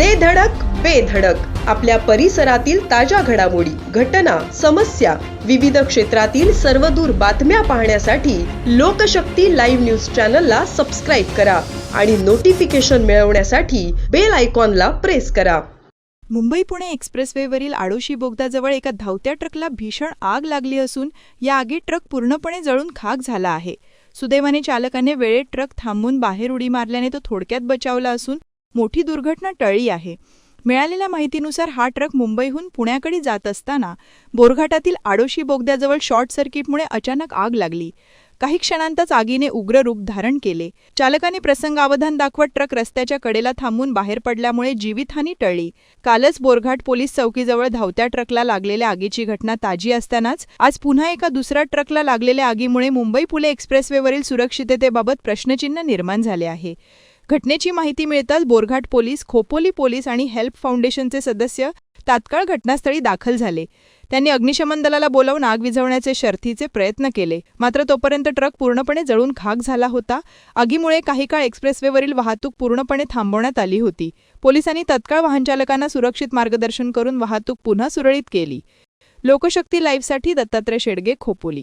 दे धडक बेधडक आपल्या परिसरातील ताज्या घडामोडी घटना समस्या विविध क्षेत्रातील सर्वदूर बातम्या पाहण्यासाठी लोकशक्ती लाईव्ह न्यूज चॅनलला सबस्क्राईब करा आणि नोटिफिकेशन मिळवण्यासाठी बेल आयकॉनला प्रेस करा. मुंबई पुणे एक्सप्रेसवेवरील आडोशी बोगदाजवळ एका धावत्या ट्रकला भीषण आग लागली असून या आगीत ट्रक पूर्णपणे जळून खाक झाला आहे. सुदैवाने चालकाने वेळेत ट्रक थांबून बाहेर उडी मारल्याने तो थोडक्यात बचावला असून मोठी दुर्घटना टळली आहे. मिळालेल्या माहितीनुसार हा ट्रक मुंबईहून पुण्याकडे जात असताना बोरघाटातील आडोशी बोगद्याजवळ शॉर्ट सर्किटमुळे अचानक आग लागली. काही क्षणांतच आगीने उग्र रूप धारण केले. चालकाने प्रसंगावधान दाखवत ट्रक रस्त्याच्या कडेला थांबून बाहेर पडल्यामुळे जीवितहानी टळली. कालच बोरघाट पोलीस चौकीजवळ धावत्या ट्रकला लागलेल्या आगीची घटना ताजी असतानाच आज पुन्हा एका दुसऱ्या ट्रकला लागलेल्या आगीमुळे मुंबई पुणे एक्सप्रेसवेवरील सुरक्षिततेबाबत प्रश्नचिन्ह निर्माण झाले आहे. घटनेची माहिती मिळताच बोरघाट पोलीस खोपोली पोलीस आणि हेल्प फाउंडेशनचे सदस्य तात्काळ घटनास्थळी दाखल झाले. त्यांनी अग्निशमन दलाला बोलावून आग विझवण्याचे शर्थीचे प्रयत्न केले. मात्र तोपर्यंत ट्रक पूर्णपणे जळून खाक झाला होता. आगीमुळे काही काळ एक्सप्रेसवेवरील वाहतूक पूर्णपणे थांबवण्यात आली होती. पोलिसांनी तत्काळ वाहनचालकांना सुरक्षित मार्गदर्शन करून वाहतूक पुन्हा सुरळीत केली. लोकशक्ती लाईव्हसाठी दत्तात्रय शेडगे खोपोली.